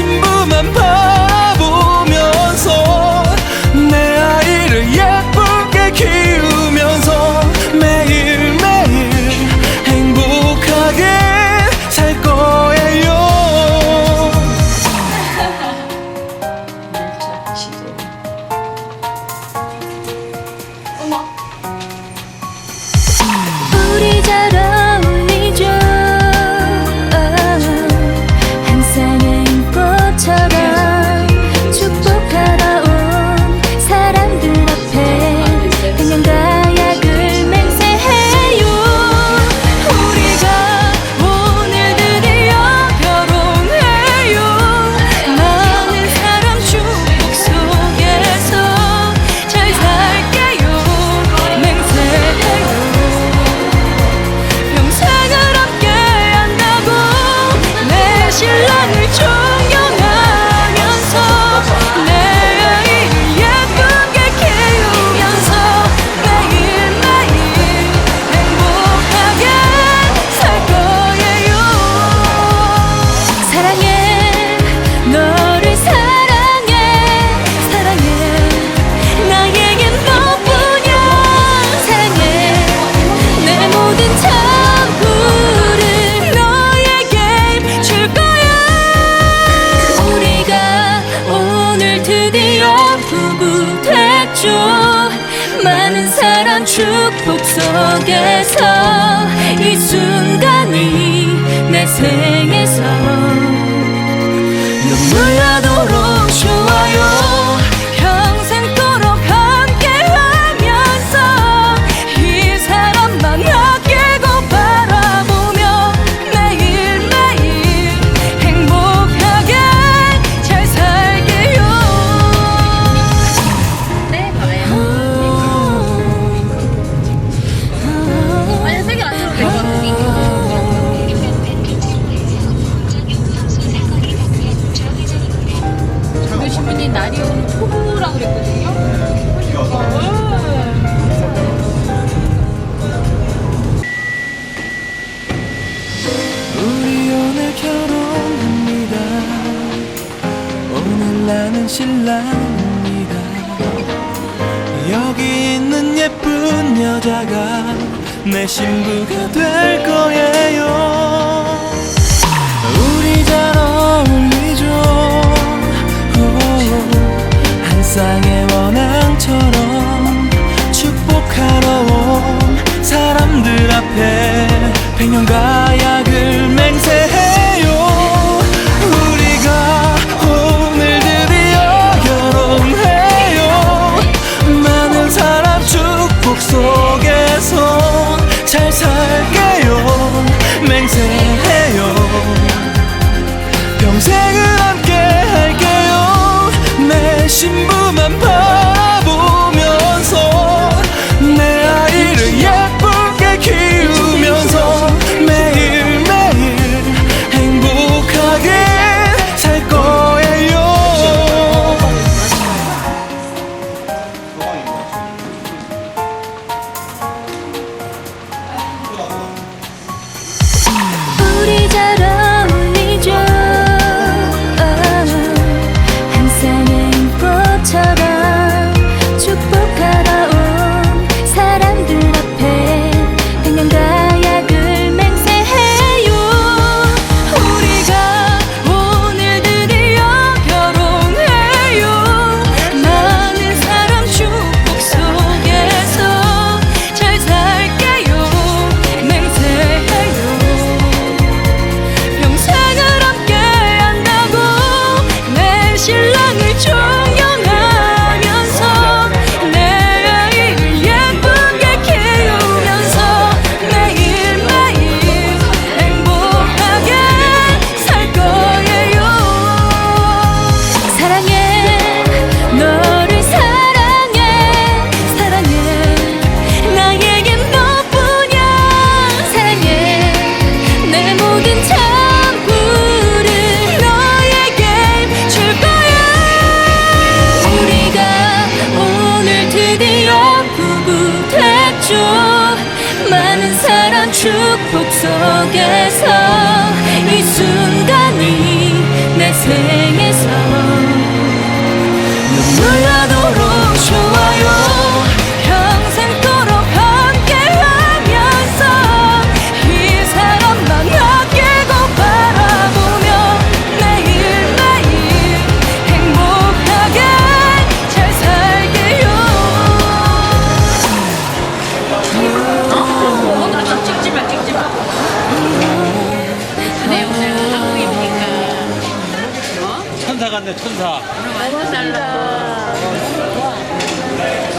내 속에서 이 순간이 내 생 신부님 날이 오늘 초보라고 그랬거든요. 우리 오늘 결혼합니다. 오늘 나는 신랑입니다. 여기 있는 예쁜 여자가 내 신부가 될 거예요 백년가 약을 맹세해요. 우리가 오늘 드디어 결혼해요. 많은 사람 축복 속에서 잘 살게요. 맹세해요. 평생을 함께 할게요. 내 신부만 봐 속에서 같네 천사. 너무 달라.